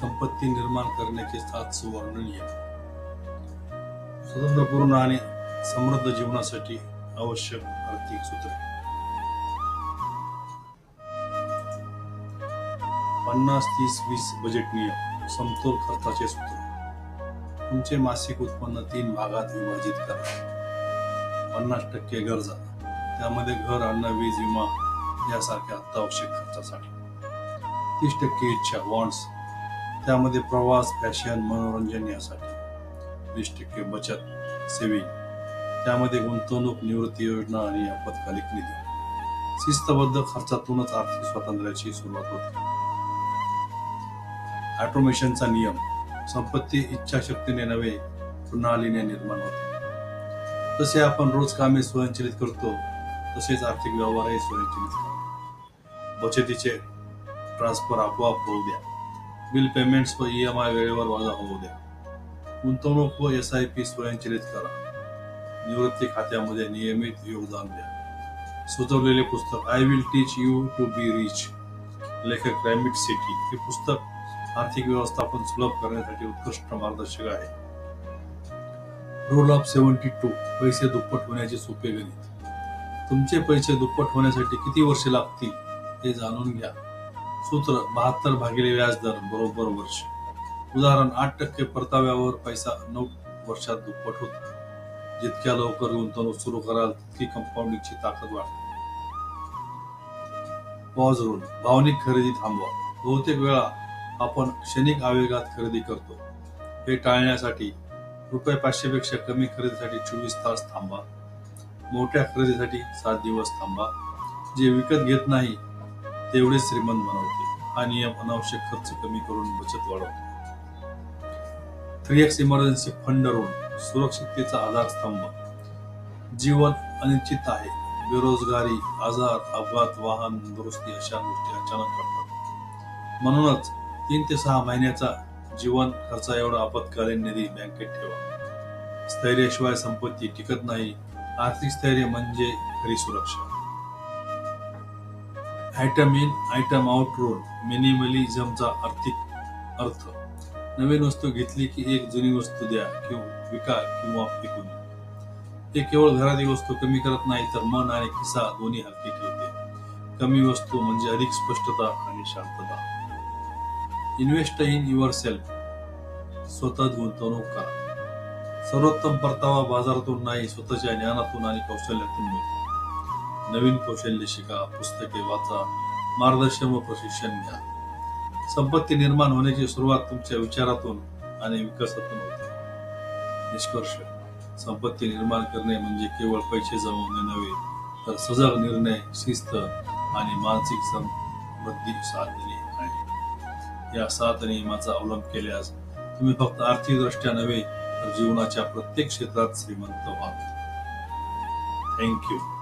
संपत्ती निर्माण करण्याचे सात सुवर्ण नियम स्वतंत्रपूर्ण आणि समृद्ध जीवनासाठी आवश्यक आर्थिक सूत्रे. पन्नास तीस वीस बजेट नियम समतोल खर्चाचे सूत्र. तुमचे मासिक उत्पन्न तीन भागात विभाजित करा. पन्नास टक्के गरजा त्यामध्ये घर अन्न वीज विमा यासारख्या अत्यावश्यक खर्चासाठी. तीस टक्के इच्छा वॉन्ट्स त्यामध्ये प्रवास फॅशन मनोरंजन यासाठी वीस टक्के बचत सेविंग त्यामध्ये गुंतवणूक निवृत्ती योजना आणि आपत्कालिक निधी. शिस्तबद्ध खर्चातूनच आर्थिक स्वातंत्र्याची सुरुवात होते. ऑटोमेशनचा नियम संपत्ती इच्छाशक्तीने नव्हे प्रणालीने निर्माण होते. जसे आपण रोज कामे स्वयंचलित करतो तसेच आर्थिक व्यवहारही स्वयंचलित करतो बचतीचे ट्रान्सफर आपोआप होऊ द्या. बिल पेमेंट्स व ई एम आय वेळेवर वजा होऊ द्या. गुंतवणूक व एस आय पी स्वयंचलित करा. निवृत्ती खात्यामध्ये नियमित योगदान द्या. सुचवलेले पुस्तक I will teach you to be rich लेखक क्लायमेट सिटी हे पुस्तक आर्थिक व्यवस्थापन सुलभ करण्यासाठी उत्कृष्ट मार्गदर्शक आहे. रूल ऑफ सेव्हन्टी टू पैसे दुप्पट होण्याचे सोपे गणित. तुमचे पैसे दुप्पट होण्यासाठी किती वर्षे लागतील हे जाणून घ्या. सूत्र बहात्तर भागिले व्याजदर बरोबर वर्ष. उदाहरण आठ टक्के परताव्यावर पैसा नऊ वर्षात दुप्पट होतो. जितक्या लवकर गुंतवणूक सुरू कराल तितकी कंपाऊंडिंगची ताकद वाढते. पॉज रूल भावनिक खरेदी थांबवा. बहुतेक वेळा आपण क्षणिक आवेगात खरेदी करतो. हे टाळण्यासाठी रुपये पाचशे पेक्षा कमी खरेदीसाठी चोवीस तास थांबा. मोठ्या खरेदीसाठी सात दिवस थांबा. जे विकत घेत नाही तेवढे श्रीमंत बनवते हा नियम अनावश्यक खर्च कमी करून बचत वाढवतो. Three X emergency fund road सुरक्षिततेचा आधारस्तंभ. जीवन अनिश्चित आहे. बेरोजगारी आजार अपघात वाहन दुरुस्ती अशा गोष्टी अचानक घडतात. म्हणूनच तीन ते सहा महिन्याचा जीवन खर्चा एवढा आपत्कालीन निधी बँकेत ठेवा. स्थैर्याशिवाय संपत्ती टिकत नाही. आर्थिक स्थैर्य म्हणजे खरी सुरक्षा. Item in item out role मिनिमलिझमचा आर्थिक अर्थ. नवीन वस्तू घेतली की एक जुनी वस्तू द्या किंवा विका किंवा फेकून ते केवळ घरातील वस्तू कमी करत नाही तर मन आणि खिसा दोन्ही हलके ठेवते. कमी वस्तू म्हणजे अधिक स्पष्टता आणि शांतता. इन्व्हेस्ट इन युअर सेल्फ स्वतः गुंतवणूक करा सर्वोत्तम परतावा बाजारातून नाही स्वतःच्या ज्ञानातून आणि कौशल्यातून मिळतो. नवीन कौशल्य शिका पुस्तके वाचा मार्गदर्शन व प्रशिक्षण घ्या. संपत्ती निर्माण होण्याची सुरुवात तुमच्या विचारातून आणि विकासातून होते. निष्कर्ष संपत्ती निर्माण करणे म्हणजे केवळ पैसे जमवणे नव्हे तर सजग निर्णय शिस्त आणि मानसिक समृद्धी साधणे आहे. या सात नियमाचा अवलंब केल्यास तुम्ही फक्त आर्थिक दृष्ट्या नव्हे तर जीवनाच्या प्रत्येक क्षेत्रात श्रीमंत व्हाल. थँक्यू